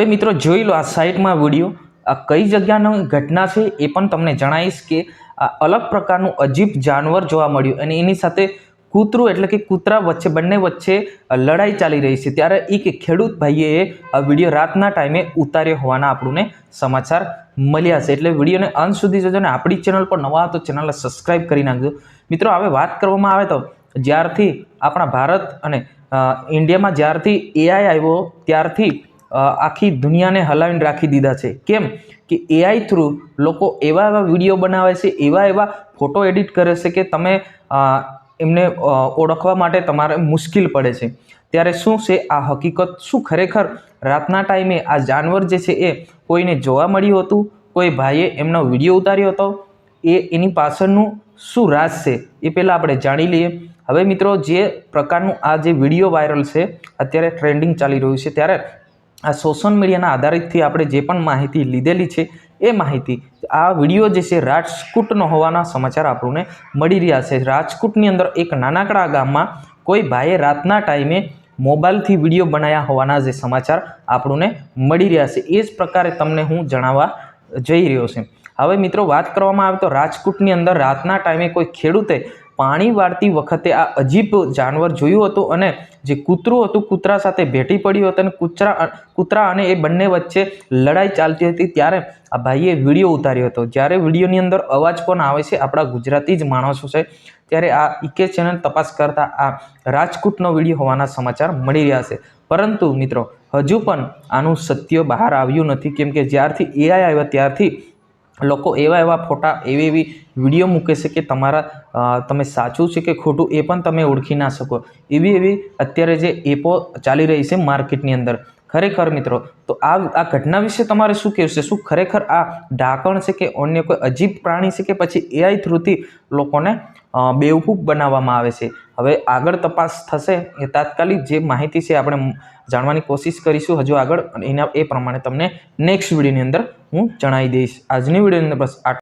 હવે મિત્રો જોઈ લો આ સાઇટમાં વીડિયો. આ કઈ જગ્યાની ઘટના છે એ પણ તમને જણાવીશ કે આ અલગ પ્રકારનું અજીબ જાનવર જોવા મળ્યું અને એની સાથે કૂતરું એટલે કે કૂતરા વચ્ચે, બંને વચ્ચે લડાઈ ચાલી રહી છે. ત્યારે એક ખેડૂત ભાઈએ આ વીડિયો રાતના ટાઈમે ઉતાર્યો હોવાના આપણને સમાચાર મળ્યા છે. એટલે વિડીયોને અંત સુધી જોજો ને આપણી ચેનલ પર નવા તો ચેનલને સબસ્ક્રાઈબ કરી નાખજો. મિત્રો, હવે વાત કરવામાં આવે તો જ્યારથી આપણા ભારત અને ઇન્ડિયામાં જ્યારથી એઆઈ આવ્યો, ત્યારથી આખી દુનિયાને હલાવીને રાખી દીધા છે. કેમ? કે એઆઈ થ્રુ લોકો એવા એવા વીડિયો બનાવે છે, એવા એવા ફોટો એડિટ કરે છે કે તમે એમને ઓળખવા માટે તમારે મુશ્કેલ પડે છે. ત્યારે શું છે? આ હકીકત શું ખરેખર? રાતના ટાઈમે આ જાનવર જે છે એ કોઈને જોવા મળ્યું હતું? કોઈ ભાઈએ એમનો વીડિયો ઉતાર્યો હતો? એ એની પાછળનું શું રાજ છે? એ પહેલાં આપણે જાણી લઈએ. હવે મિત્રો, જે પ્રકારનું આ જે વીડિયો વાયરલ છે, અત્યારે ટ્રેન્ડિંગ ચાલી રહ્યું છે. ત્યારે આ સોશિયલ મીડિયાના આધારિતથી આપણે જે પણ માહિતી લીધેલી છે એ માહિતી, આ વીડિયો જે છે રાજકોટનો હોવાના સમાચાર આપણને મળી રહ્યા છે. રાજકોટની અંદર એક નાનકડા ગામમાં કોઈ ભાઈએ રાતના ટાઈમે મોબાઈલથી વીડિયો બનાવ્યા હોવાના જે સમાચાર આપણને મળી રહ્યા છે. એ જ પ્રકારે તમને હું જણાવવા જઈ રહ્યો છે. હવે મિત્રો વાત કરવામાં આવે તો રાજકોટની અંદર રાતના ટાઈમે કોઈ ખેડૂતે પાણી વાળતી વખતે આ અજીબ જાનવર જોયું હતું અને જે કૂતરું હતું, કૂતરા સાથે ભેટી પડ્યું હતું અને કૂતરા કૂતરા અને એ બંને વચ્ચે લડાઈ ચાલતી હતી ત્યારે આ ભાઈએ વીડિયો ઉતાર્યો હતો. જ્યારે વિડીયોની અંદર અવાજ પણ આવે છે, આપણા ગુજરાતી જ માણસો છે, ત્યારે આ ઈકે ચેનલ તપાસ કરતા આ રાજકોટનો વીડિયો હોવાના સમાચાર મળી રહ્યા છે. પરંતુ મિત્રો, હજુ પણ આનું સત્ય બહાર આવ્યું નથી, કેમ કે જ્યારથી એઆઈ આવ્યા, ત્યારથી લોકો એવા એવા ફોટા, એવી એવી વીડિયો મૂકે છે કે તમારા તમે સાચું છે કે ખોટું એ પણ તમે ઓળખી ના શકો. એવી એવી અત્યારે જે એપો ચાલી રહી છે માર્કેટની અંદર. ખરેખર મિત્રો, તો આ આ ઘટના વિશે તમારે શું કહેવું શું ખરેખર આ ઢાંકણ છે કે અન્ય કોઈ અજીબ પ્રાણી છે કે પછી એઆઈ થ્રુથી લોકોને બેવકૂફ બનાવવામાં આવે છે? હવે આગળ તપાસ થશે એ તાત્કાલિક જે માહિતી છે આપણે જાણવાની કોશિશ કરીશું. હજુ આગળ એના, એ પ્રમાણે તમને નેક્સ્ટ વિડીયોની અંદર હું જણાવી દઈશ. આજની વિડીયોની અંદર બસ આટલું